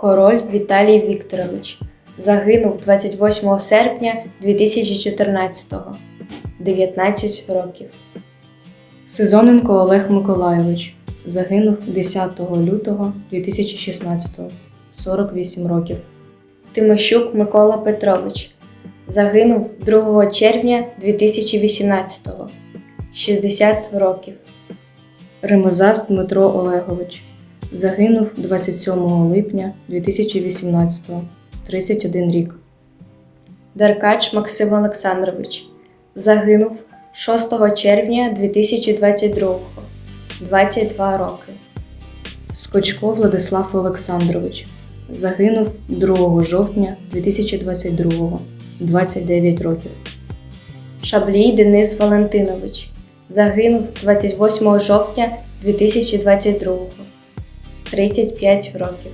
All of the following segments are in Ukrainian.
Король Віталій Вікторович. Загинув 28 серпня 2014-го, 19 років. Сезоненко Олег Миколайович. Загинув 10 лютого 2016-го, 48 років. Тимощук Микола Петрович. Загинув 2 червня 2018-го, 60 років. Ремезас Дмитро Олегович загинув 27 липня 2018-го, 31 рік. Деркач Максим Олександрович загинув 6 червня 2022-го, 22 роки. Скочко Владислав Олександрович загинув 2 жовтня 2022-го, 29 років. Шаблій Денис Валентинович загинув 28 жовтня 2022-го, 35 років.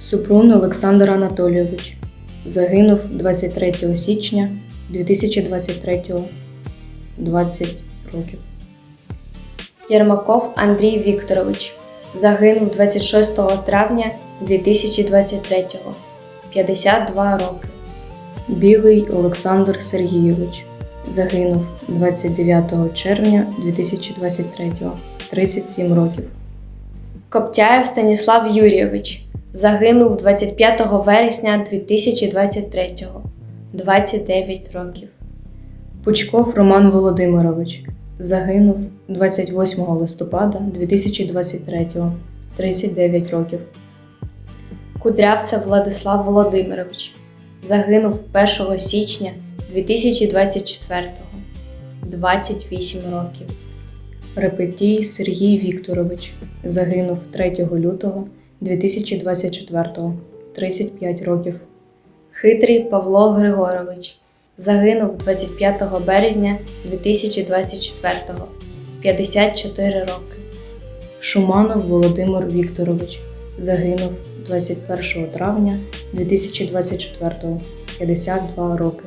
Супрун Олександр Анатолійович загинув 23 січня 2023-го, 20 років. Єрмаков Андрій Вікторович загинув 26 травня 2023-го, 52 роки. Білий Олександр Сергійович загинув 29 червня 2023-го, 37 років. Коптяєв Станіслав Юрійович загинув 25 вересня 2023-го, 29 років. Пучков Роман Володимирович загинув 28 листопада 2023-го, 39 років. Кудрявцев Владислав Володимирович загинув 1 січня 2024-го, 28 років. Репетій Сергій Вікторович загинув 3 лютого 2024-го, 35 років. Хитрий Павло Григорович загинув 25 березня 2024-го, 54 роки. Шуманов Володимир Вікторович загинув 21 травня 2024-го, 52 роки.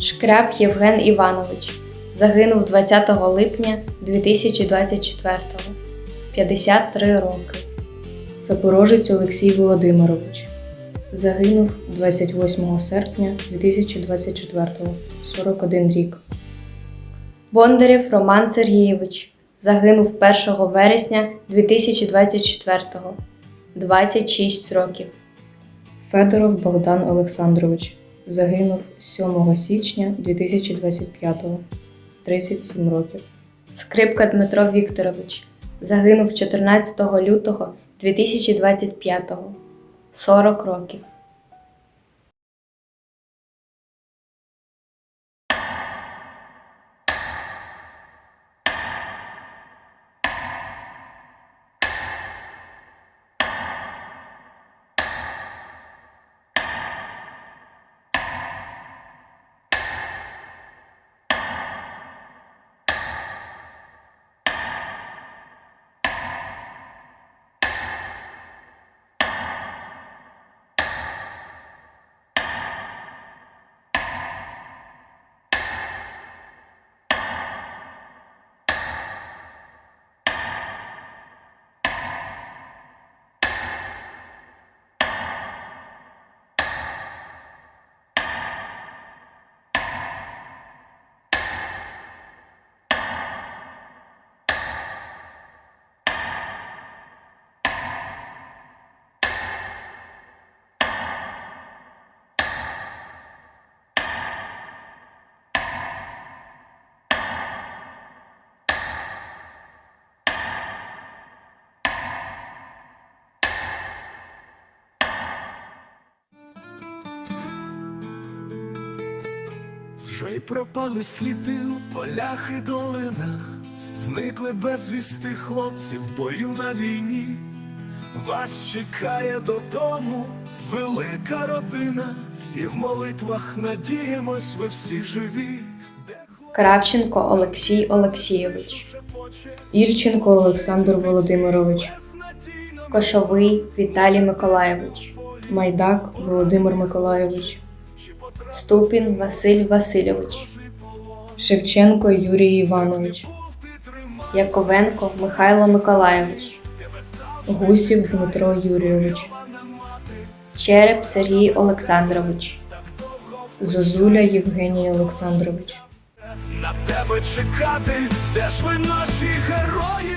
Шкряб Євген Іванович загинув 20 липня 2024-го, 53 роки. Запорожець Олексій Володимирович. Загинув 28 серпня 2024-го, 41 рік. Бондарєв Роман Сергійович. Загинув 1 вересня 2024-го, 26 років. Федоров Богдан Олександрович. Загинув 7 січня 2025-го, 37 років. Скрипка Дмитро Вікторович загинув 14 лютого 2025-го, 40 років. Вже й пропали сліди у полях і долинах, зникли безвісти хлопці в бою на війні. Вас чекає додому велика родина, і в молитвах надіємось, ви всі живі. Кравченко Олексій Олексійович, Ільченко Олександр Володимирович, Кошовий Віталій Миколайович, полі Майдак Володимир Миколайович, Ступін Василь Васильович, Шевченко Юрій Іванович, Яковенко Михайло Миколайович, Гусів Дмитро Юрійович, Череп Сергій Олександрович, Зозуля Євгеній Олександрович, На тебе чекати, де ж ви наші герої?